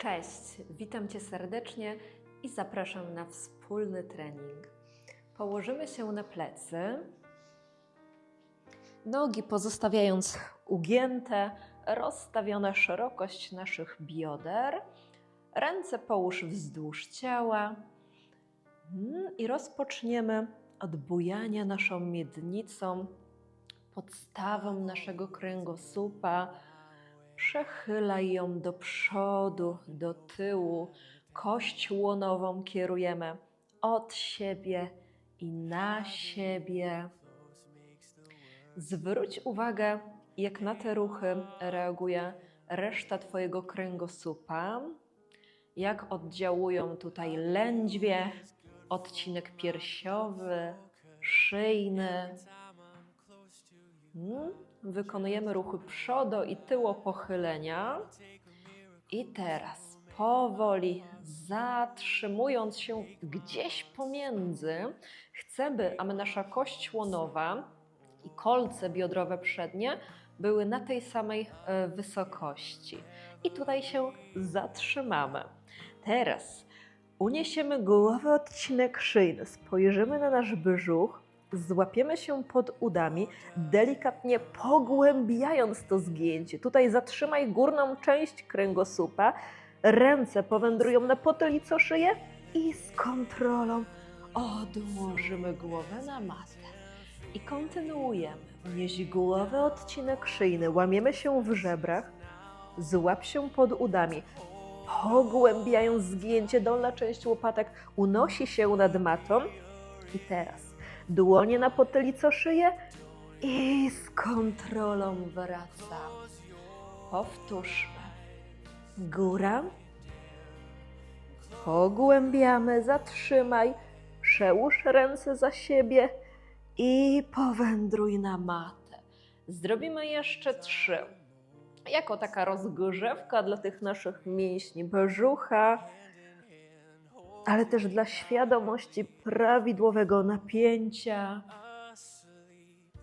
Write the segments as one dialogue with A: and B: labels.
A: Cześć, witam Cię serdecznie i zapraszam na wspólny trening. Położymy się na plecy, nogi pozostawiając ugięte, rozstawiona szerokość naszych bioder, ręce połóż wzdłuż ciała Mm, i rozpoczniemy od bujania naszą miednicą, podstawą naszego kręgosłupa. Przechylaj ją do przodu, do tyłu. Kość łonową kierujemy od siebie i na siebie. Zwróć uwagę, jak na te ruchy reaguje reszta Twojego kręgosłupa, jak oddziałują tutaj lędźwie, odcinek piersiowy, szyjny. Mm, Wykonujemy ruchy przodo i tyło pochylenia. I teraz powoli zatrzymując się gdzieś pomiędzy, chcemy, aby nasza kość łonowa i kolce biodrowe przednie były na tej samej e, wysokości. I tutaj się zatrzymamy. Teraz uniesiemy głowę odcinek szyjny, spojrzymy na nasz brzuch, złapiemy się pod udami, delikatnie pogłębiając to zgięcie. Tutaj zatrzymaj górną część kręgosłupa, ręce powędrują na potylicę szyję i z kontrolą odłożymy głowę na matę. I kontynuujemy. Unieś głowę, odcinek szyjny, łamiemy się w żebrach, złap się pod udami, pogłębiając zgięcie, dolna część łopatek unosi się nad matą. I teraz dłonie na potylicę szyję i z kontrolą wracamy. Powtórzmy. Góra. Pogłębiamy, zatrzymaj, przełóż ręce za siebie i powędruj na matę. Zrobimy jeszcze trzy. Jako taka rozgrzewka dla tych naszych mięśni brzucha, ale też dla świadomości prawidłowego napięcia.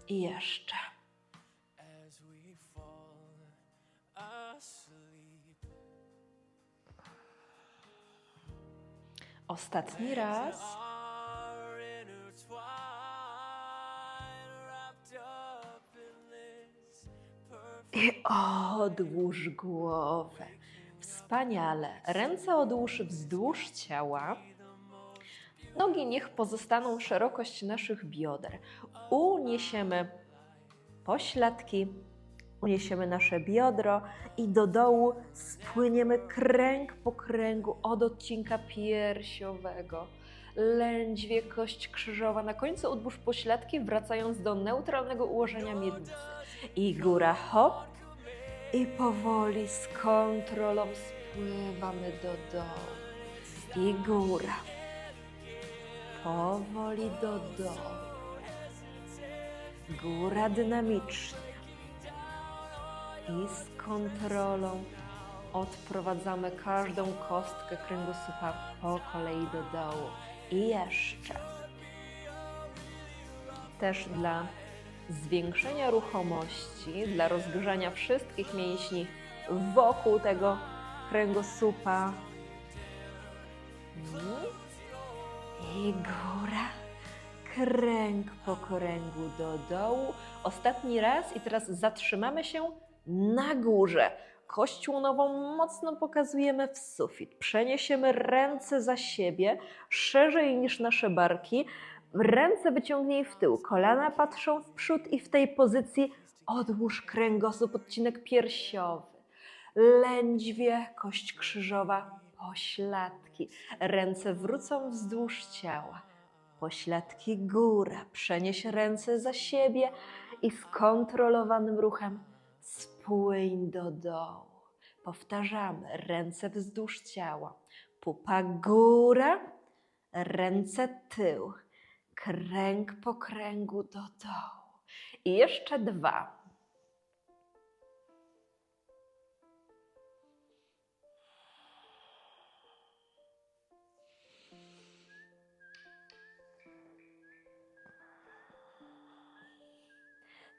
A: I jeszcze. Ostatni raz. I odłóż głowę. Wspaniale. Ręce odłóż wzdłuż ciała. Nogi niech pozostaną szerokość naszych bioder. Uniesiemy pośladki, uniesiemy nasze biodro i do dołu spłyniemy kręg po kręgu od odcinka piersiowego. Lędźwie, kość krzyżowa. Na końcu odłóż pośladki, wracając do neutralnego ułożenia miednicy. I góra hop. I powoli z kontrolą spływamy do dołu. I góra. Powoli do dołu. Góra dynamicznie. I z kontrolą odprowadzamy każdą kostkę kręgosłupa po kolei do dołu. I jeszcze. Też dla zwiększenia ruchomości, dla rozgrzania wszystkich mięśni wokół tego kręgosłupa. I góra, kręg po kręgu do dołu. Ostatni raz i teraz zatrzymamy się na górze. Kość łonową mocno pokazujemy w sufit. Przeniesiemy ręce za siebie, szerzej niż nasze barki. Ręce wyciągnij w tył, kolana patrzą w przód i w tej pozycji odłóż kręgosłup, odcinek piersiowy. Lędźwie, kość krzyżowa, pośladki. Ręce wrócą wzdłuż ciała. Pośladki góra. Przenieś ręce za siebie i skontrolowanym ruchem spłyń do dołu. Powtarzamy. Ręce wzdłuż ciała. Pupa góra, ręce tył. Kręg po kręgu do dołu. I jeszcze dwa.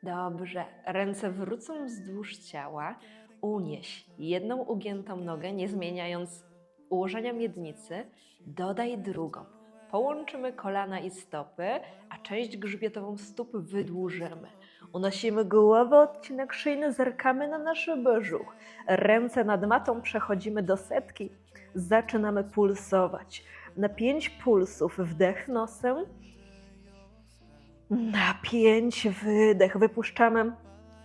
A: Dobrze. Ręce wrócą wzdłuż ciała. Unieś jedną ugiętą nogę, nie zmieniając ułożenia miednicy, dodaj drugą. Połączymy kolana i stopy, a część grzbietową stóp wydłużymy. Unosimy głowę, odcinek szyjny, zerkamy na nasz brzuch. Ręce nad matą przechodzimy do setki. Zaczynamy pulsować. Na pięć pulsów wdech nosem. Na pięć wydech. Wypuszczamy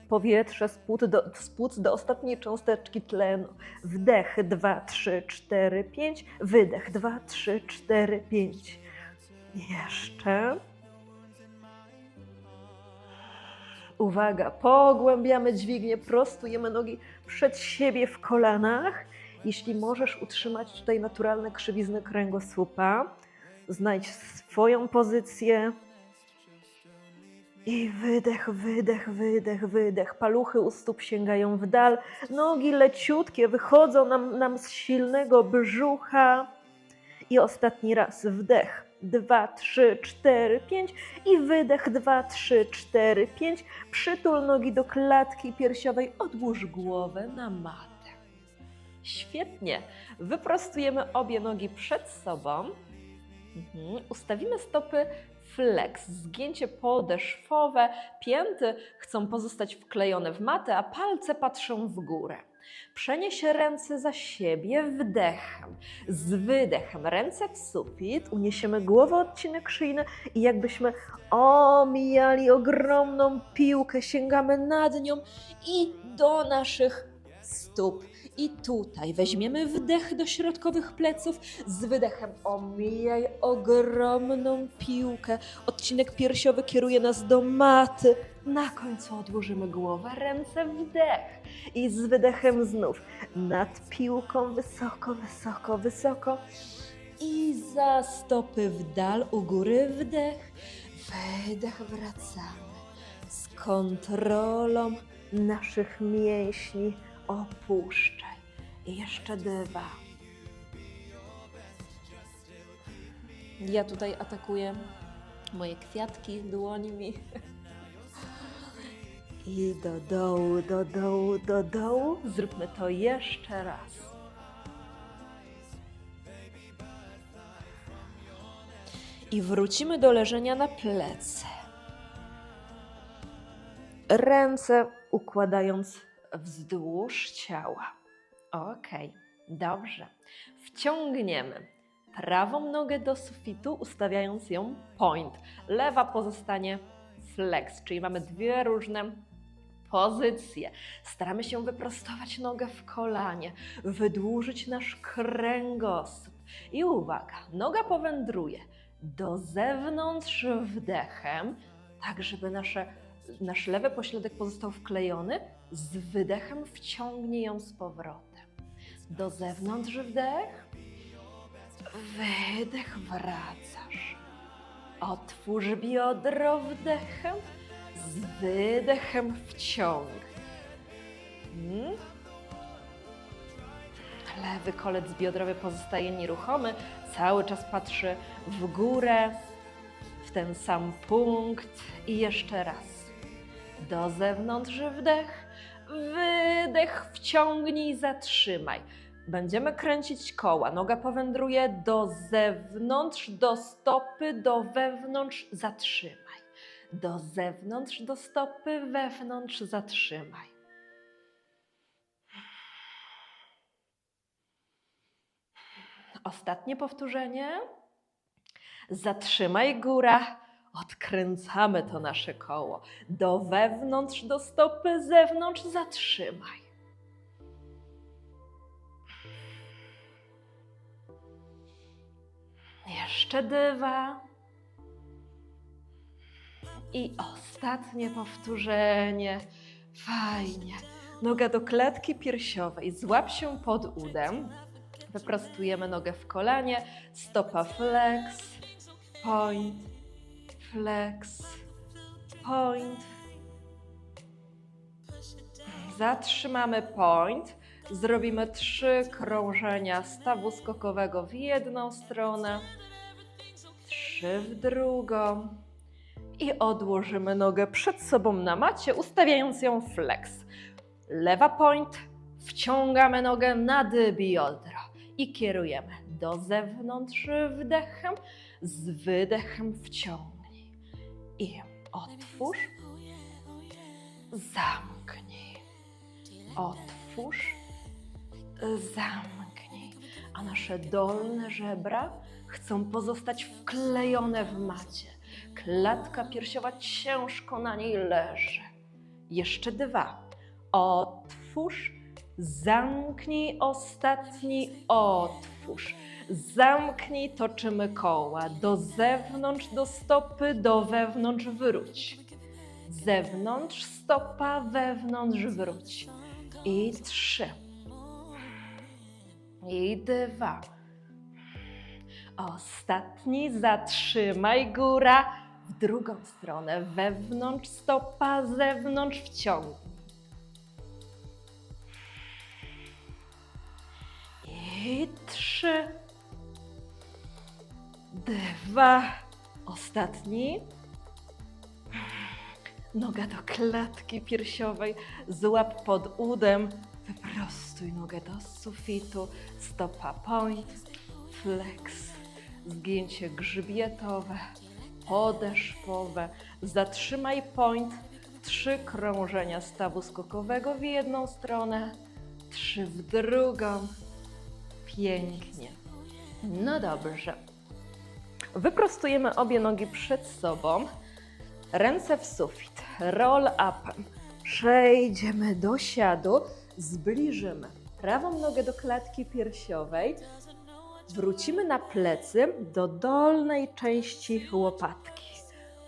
A: powietrze z płuc do, z płuc do ostatniej cząsteczki tlenu. Wdech 2, 3, 4, 5. Wydech 2, 3, 4, 5. Jeszcze. Uwaga, pogłębiamy dźwignię, prostujemy nogi przed siebie w kolanach. Jeśli możesz utrzymać tutaj naturalne krzywizny kręgosłupa, znajdź swoją pozycję. I wydech, wydech, wydech, wydech. Paluchy u stóp sięgają w dal. Nogi leciutkie wychodzą nam, nam z silnego brzucha. I ostatni raz wdech. Dwa, trzy, cztery, pięć i wydech. Dwa, trzy, cztery, pięć. Przytul nogi do klatki piersiowej. Odłóż głowę na matę. Świetnie. Wyprostujemy obie nogi przed sobą. Mhm. Ustawimy stopy flex, zgięcie podeszwowe, pięty chcą pozostać wklejone w matę, a palce patrzą w górę. Przenieś ręce za siebie wdechem, z wydechem ręce w sufit, uniesiemy głowę odcinek szyjny i jakbyśmy omijali ogromną piłkę, sięgamy nad nią i do naszych stóp. I tutaj weźmiemy wdech do środkowych pleców, z wydechem omijaj ogromną piłkę. Odcinek piersiowy kieruje nas do maty. Na końcu odłożymy głowę, ręce wdech. I z wydechem znów nad piłką wysoko, wysoko, wysoko. I za stopy w dal, u góry wdech. Wydech wracamy. Z kontrolą naszych mięśni opuszczaj. I jeszcze dwa. Ja tutaj atakuję moje kwiatki dłońmi. I do dołu, do dołu, do dołu. Zróbmy to jeszcze raz. I wrócimy do leżenia na plecy. Ręce układając wzdłuż ciała. Ok, dobrze. Wciągniemy prawą nogę do sufitu, ustawiając ją point. Lewa pozostanie flex, czyli mamy dwie różne pozycje. Staramy się wyprostować nogę w kolanie, wydłużyć nasz kręgosłup. I uwaga, noga powędruje do zewnątrz wdechem, tak żeby nasze, nasz lewy pośladek pozostał wklejony, z wydechem wciągnij ją z powrotem. Do zewnątrz wdech, wydech wracasz. Otwórz biodro wdechem, z wydechem wciągnij. Hmm? Lewy kolec biodrowy pozostaje nieruchomy, cały czas patrzy w górę, w ten sam punkt i jeszcze raz. Do zewnątrz wdech, wydech, wciągnij, zatrzymaj. Będziemy kręcić koła. Noga powędruje do zewnątrz, do stopy, do wewnątrz, zatrzymaj. Do zewnątrz, do stopy, wewnątrz, zatrzymaj. Ostatnie powtórzenie. Zatrzymaj góra. Odkręcamy to nasze koło. Do wewnątrz, do stopy, zewnątrz, zatrzymaj. Jeszcze dwa. I ostatnie powtórzenie. Fajnie. Noga do klatki piersiowej. Złap się pod udem. Wyprostujemy nogę w kolanie. Stopa flex. Point. Flex. Point. Zatrzymamy point. Zrobimy trzy krążenia stawu skokowego w jedną stronę, trzy w drugą i odłożymy nogę przed sobą na macie, ustawiając ją flex. Lewa point, Wciągamy nogę nad biodro i kierujemy do zewnątrz wdechem, z wydechem wciągnij. I otwórz, zamknij. Otwórz, zamknij. A nasze dolne żebra chcą pozostać wklejone w macie. Klatka piersiowa ciężko na niej leży. Jeszcze dwa. Otwórz, zamknij, ostatni otwórz. Zamknij, toczymy koła. Do zewnątrz, do stopy, do wewnątrz wróć. Zewnątrz, stopa, wewnątrz wróć. I trzy. I dwa. Ostatni, zatrzymaj góra. W drugą stronę, wewnątrz stopa, zewnątrz wciągnij. Trzy. Dwa. Ostatni. Noga do klatki piersiowej. Złap pod udem. Wyprostuj nogę do sufitu. Stopa point. Flex. Zgięcie grzbietowe. Podeszwowe. Zatrzymaj point. Trzy krążenia stawu skokowego w jedną stronę. Trzy w drugą. Pięknie. No dobrze. Wyprostujemy obie nogi przed sobą. Ręce w sufit. Roll upem. Przejdziemy do siadu. Zbliżymy prawą nogę do klatki piersiowej. Wrócimy na plecy do dolnej części łopatki.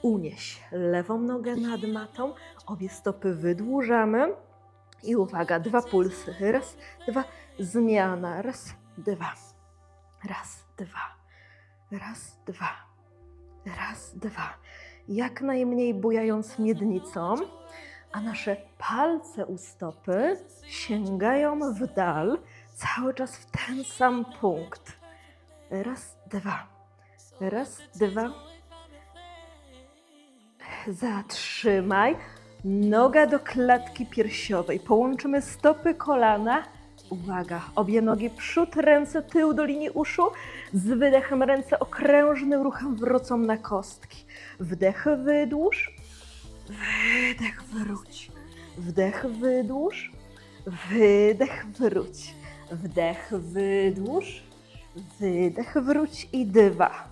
A: Unieś lewą nogę nad matą. Obie stopy wydłużamy. I uwaga, dwa pulsy. Raz, dwa. Zmiana. Raz, dwa. Raz, dwa. Raz, dwa. Raz, dwa. Jak najmniej bujając miednicą, a nasze palce u stopy sięgają w dal, cały czas w ten sam punkt. Raz, dwa. Raz, dwa. Zatrzymaj. Noga do klatki piersiowej. Połączymy stopy, kolana. Uwaga, obie nogi przód, ręce tył do linii uszu. Z wydechem ręce okrężnym ruchem wrócą na kostki. Wdech, wydłuż. Wydech, wróć. Wdech, wydłuż. Wydech, wróć. Wdech, wydłuż. Wydech, wróć i dwa.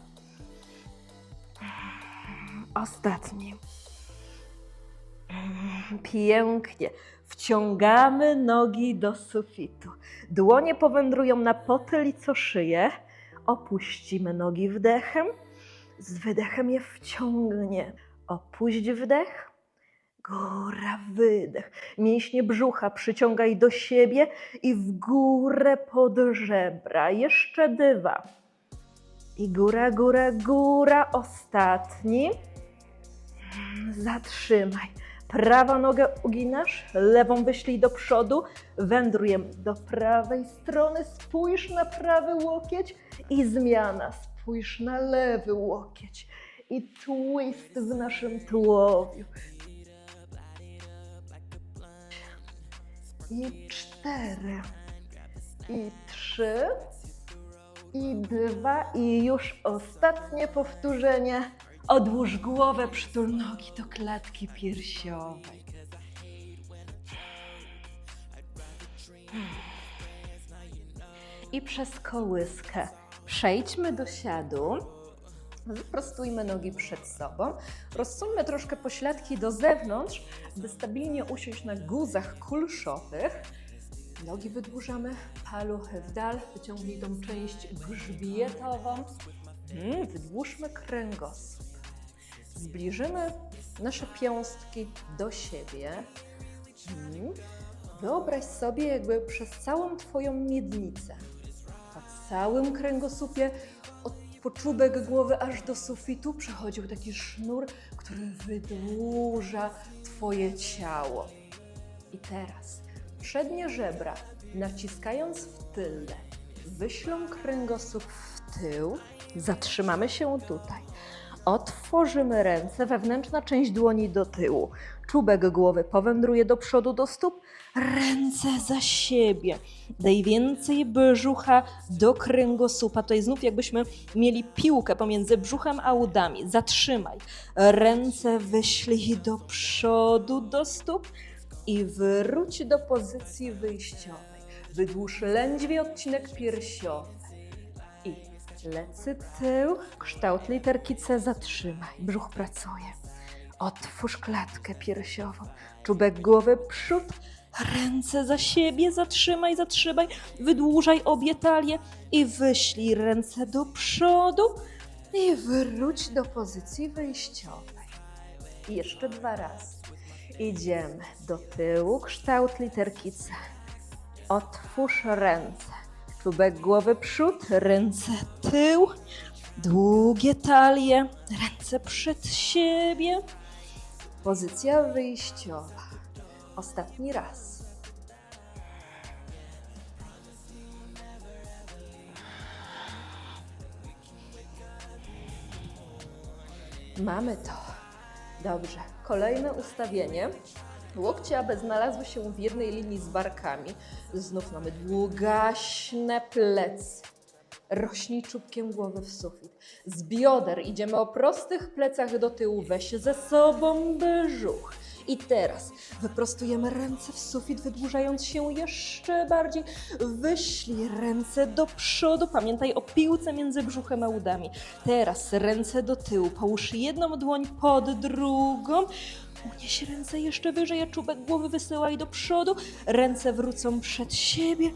A: Ostatni. Pięknie. Wciągamy nogi do sufitu. Dłonie powędrują na potyl i co szyję. Opuścimy nogi wdechem. Z wydechem je wciągnie. Opuść wdech. Góra, wydech. Mięśnie brzucha przyciągaj do siebie i w górę pod żebra. Jeszcze dwa. I góra, góra, góra. Ostatni. Zatrzymaj. Prawa nogę uginasz, lewą wyślij do przodu, wędrujemy do prawej strony, spójrz na prawy łokieć i zmiana, spójrz na lewy łokieć i twist w naszym tułowiu. I cztery, i trzy, i dwa, i już ostatnie powtórzenie. Odłóż głowę, przytul nogi do klatki piersiowej. I przez kołyskę przejdźmy do siadu. Wyprostujmy nogi przed sobą. Rozsuńmy troszkę pośladki do zewnątrz, by stabilnie usiąść na guzach kulszowych. Nogi wydłużamy, paluchy w dal, wyciągnij tą część grzbietową. Mm, wydłużmy kręgosłup. Zbliżymy nasze piąstki do siebie. Mm. Wyobraź sobie, jakby przez całą Twoją miednicę, po całym kręgosłupie, od poczubek głowy aż do sufitu przechodził taki sznur, który wydłuża Twoje ciało. I teraz przednie żebra, naciskając w tylne, wyślą kręgosłup w tył. Zatrzymamy się tutaj. Otworzymy ręce, wewnętrzna część dłoni do tyłu. Czubek głowy powędruje do przodu, do stóp. Ręce za siebie. Daj więcej brzucha do kręgosłupa. To jest znów jakbyśmy mieli piłkę pomiędzy brzuchem a udami. Zatrzymaj. Ręce wyślij do przodu, do stóp i wróć do pozycji wyjściowej. Wydłuż lędźwie odcinek piersiowy. Plecy tył, kształt literki C zatrzymaj. Brzuch pracuje. Otwórz klatkę piersiową. Czubek głowy przód. Ręce za siebie, zatrzymaj, zatrzymaj. Wydłużaj obie talie i wyślij ręce do przodu i wróć do pozycji wyjściowej. I jeszcze dwa razy. Idziemy do tyłu, kształt literki C. Otwórz ręce. Czubek głowy przód, ręce tył, długie talie, ręce przed siebie. Pozycja wyjściowa. Ostatni raz. Mamy to. Dobrze. Kolejne ustawienie. Łokcie, aby znalazły się w jednej linii z barkami. Znów mamy długaśne plecy. Rośnij czubkiem głowy w sufit. Z bioder idziemy o prostych plecach do tyłu. Weź ze sobą brzuch. I teraz wyprostujemy ręce w sufit, wydłużając się jeszcze bardziej. Wyślij ręce do przodu. Pamiętaj o piłce między brzuchem a udami. Teraz ręce do tyłu. Połóż jedną dłoń pod drugą. Unieś ręce jeszcze wyżej, a czubek głowy wysyłaj do przodu. Ręce wrócą przed siebie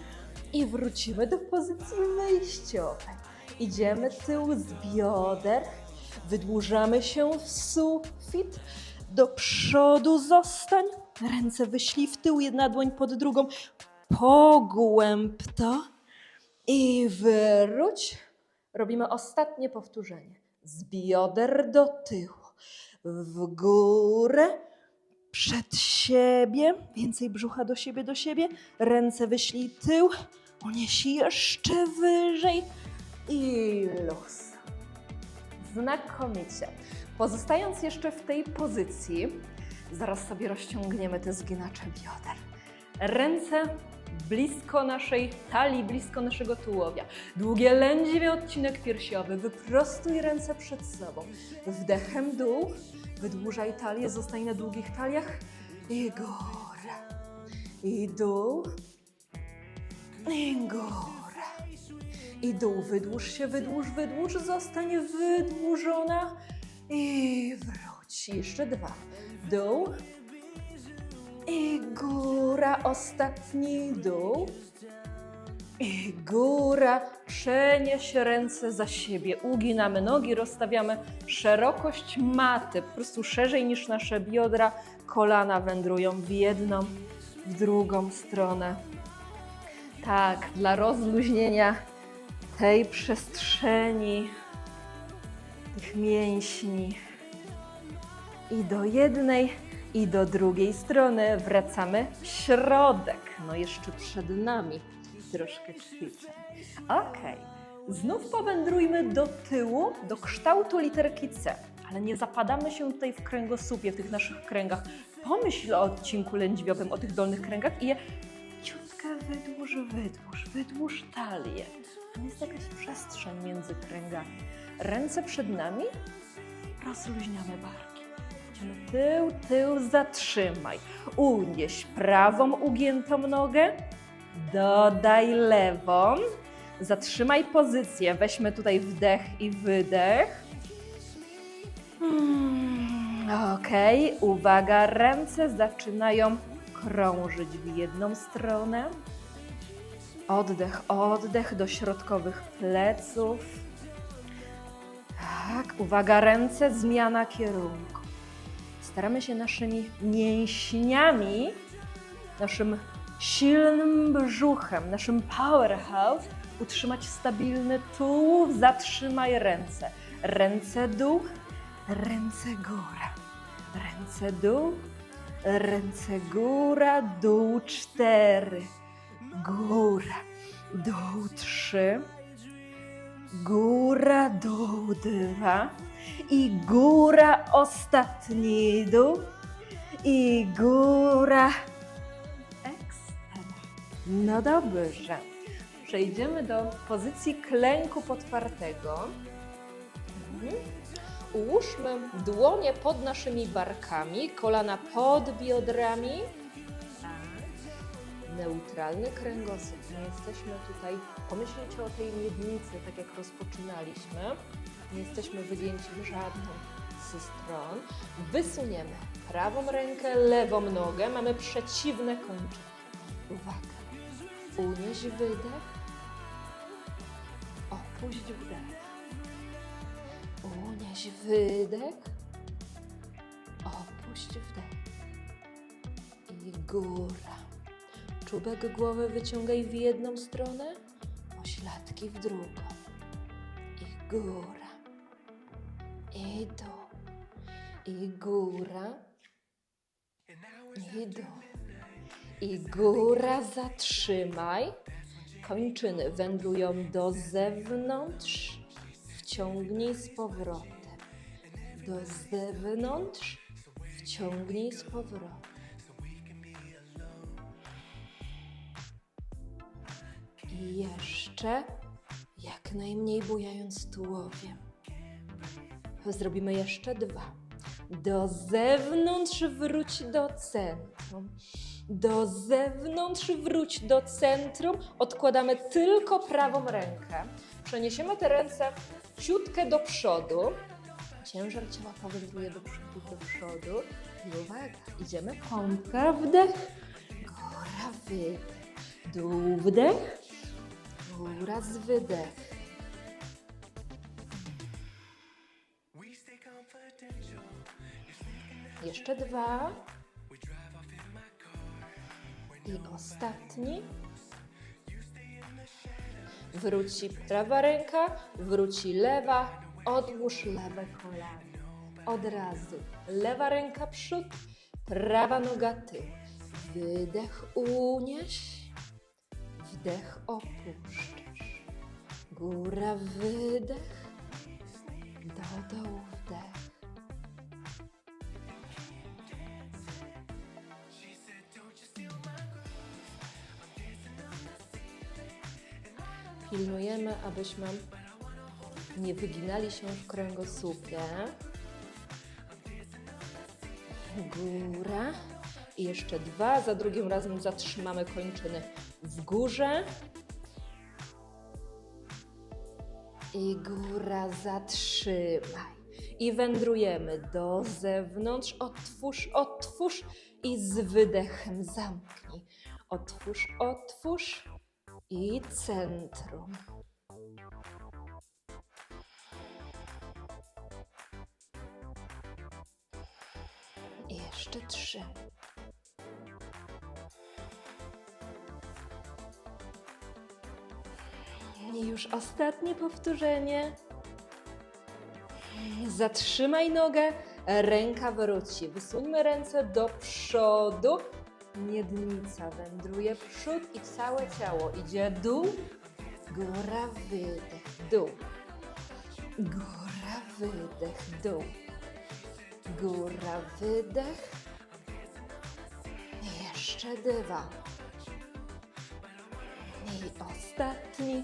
A: i wrócimy do pozycji wyjściowej. Idziemy tył z bioder, wydłużamy się w sufit, do przodu zostań, ręce wyślij w tył, jedna dłoń pod drugą, pogłęb to i wróć. Robimy ostatnie powtórzenie. Z bioder do tyłu, w górę, przed siebie, więcej brzucha do siebie, do siebie, ręce wyślij tył, unieś jeszcze wyżej i luz. Znakomicie. Pozostając jeszcze w tej pozycji, zaraz sobie rozciągniemy te zginacze bioder. Ręce blisko naszej talii, blisko naszego tułowia. Długie lędźwie odcinek piersiowy. Wyprostuj ręce przed sobą. Wdechem dół. Wydłużaj talię, zostań na długich taliach. I góra. I dół. I góra. I dół. Wydłuż się, wydłuż, wydłuż. Zostań wydłużona. I wróć. Jeszcze dwa. Dół. I góra. Ostatni dół. I góra. Przenieś ręce za siebie. Uginamy nogi, rozstawiamy szerokość maty, po prostu szerzej niż nasze biodra. Kolana wędrują w jedną, w drugą stronę. Tak, dla rozluźnienia tej przestrzeni, tych mięśni. I do jednej, i do drugiej strony wracamy w środek. No jeszcze przed nami troszkę ćwiczeń. Okej, znów powędrujmy do tyłu, do kształtu literki C. Ale nie zapadamy się tutaj w kręgosłupie, w tych naszych kręgach. Pomyśl o odcinku lędźwiowym, o tych dolnych kręgach i je ciutkę wydłuż, wydłuż, wydłuż talię. Tam jest jakaś przestrzeń między kręgami. Ręce przed nami, rozluźniamy barki. Tył, tył, zatrzymaj. Unieś prawą ugiętą nogę, dodaj lewą. Zatrzymaj pozycję. Weźmy tutaj wdech i wydech. Hmm, Okej, uwaga, ręce zaczynają krążyć w jedną stronę. Oddech, oddech do środkowych pleców. Tak, uwaga, ręce, zmiana kierunku. Staramy się naszymi mięśniami, naszym silnym brzuchem, naszym powerhouse utrzymać stabilny tułów. Zatrzymaj ręce. Ręce dół, ręce góra. Ręce dół, ręce góra, dół cztery. Góra, dół trzy. Góra, dół dwa. I góra, ostatni dół i góra. Ekstra. No dobrze. Przejdziemy do pozycji klęku podpartego. Ułóżmy dłonie pod naszymi barkami, kolana pod biodrami. Tak. Neutralny kręgosłup. Nie jesteśmy tutaj. Pomyślcie o tej miednicy, tak jak rozpoczynaliśmy. Nie jesteśmy wygięci w żadną ze stron. Wysuniemy prawą rękę, lewą nogę. Mamy przeciwne kończyny. Uwaga. Unieś wydech. Opuść wdech. Unieś wydech. Opuść wdech. I góra. Czubek głowy wyciągaj w jedną stronę, pośladki w drugą. I góra. I dół. I góra. I dół. I góra zatrzymaj. Kończyny wędrują do zewnątrz. Wciągnij z powrotem. Do zewnątrz. Wciągnij z powrotem. I jeszcze jak najmniej bujając tułowiem. Zrobimy jeszcze dwa. Do zewnątrz wróć do centrum. Do zewnątrz wróć do centrum. Odkładamy tylko prawą rękę. Przeniesiemy te ręce ciutkę do przodu. Ciężar ciała powędruje do przodu, do przodu. I uwaga, idziemy pompka, wdech, góra, wydech, dół, wdech, góra z wydech. Jeszcze dwa. I ostatni. Wróci prawa ręka, wróci lewa, odłóż lewe kolano. Od razu lewa ręka przód, prawa noga tył. Wydech unieś, wdech opuszczasz. Góra wydech, do dołu Pilnujemy, abyśmy nie wyginali się w kręgosłupie. Góra. I jeszcze dwa. Za drugim razem zatrzymamy kończyny w górze. I góra zatrzymaj. I wędrujemy do zewnątrz. Otwórz, otwórz i z wydechem zamknij. Otwórz, otwórz i centrum. I jeszcze trzy. I już ostatnie powtórzenie. Zatrzymaj nogę, ręka wróci. Wysuńmy ręce do przodu. Miednica wędruje przód i całe ciało idzie dół, góra, wydech, dół. Góra, wydech, dół. Góra, wydech. Jeszcze dwa. I ostatni.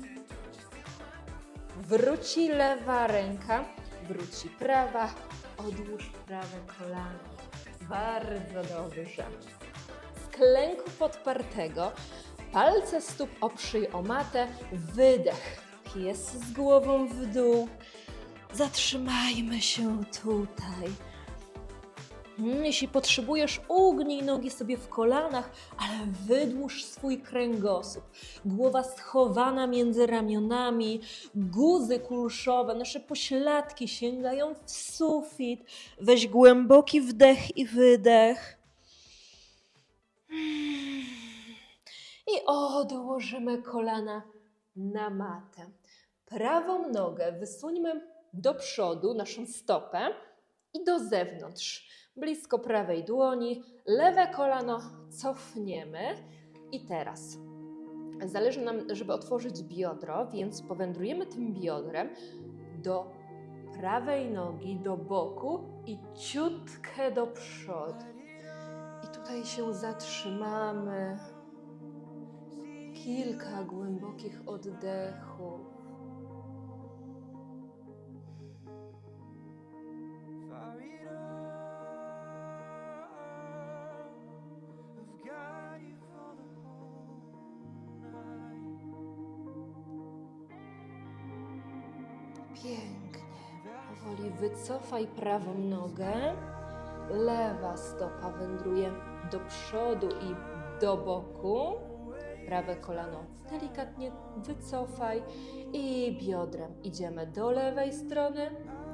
A: Wróci lewa ręka, wróci prawa, odłóż prawe kolano. Bardzo dobrze. Klęku podpartego palce stóp oprzyj o matę, wydech. Pies z głową w dół. Zatrzymajmy się tutaj. Jeśli potrzebujesz, ugnij nogi sobie w kolanach, ale wydłuż swój kręgosłup. Głowa schowana między ramionami, guzy kulszowe, nasze pośladki sięgają w sufit. Weź głęboki wdech i wydech. I odłożymy kolana na matę. Prawą nogę wysuńmy do przodu, naszą stopę i do zewnątrz, blisko prawej dłoni. Lewe kolano cofniemy. I teraz zależy nam, żeby otworzyć biodro, więc powędrujemy tym biodrem do prawej nogi do boku i ciutkę do przodu. Tutaj się zatrzymamy. Kilka głębokich oddechów. Powoli wycofaj prawą nogę. Lewa stopa wędruje do przodu i do boku. Prawe kolano delikatnie wycofaj i biodrem idziemy do lewej strony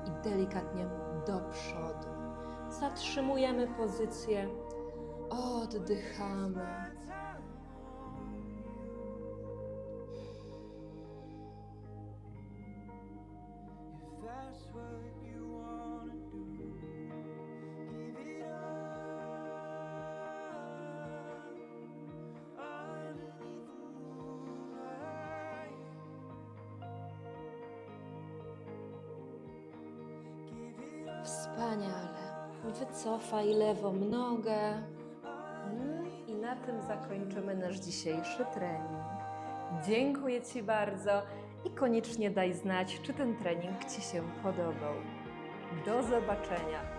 A: i delikatnie do przodu. Zatrzymujemy pozycję, oddychamy. Wycofaj lewą nogę. Mm, I na tym zakończymy nasz dzisiejszy trening. Dziękuję Ci bardzo i koniecznie daj znać, czy ten trening Ci się podobał. Do zobaczenia.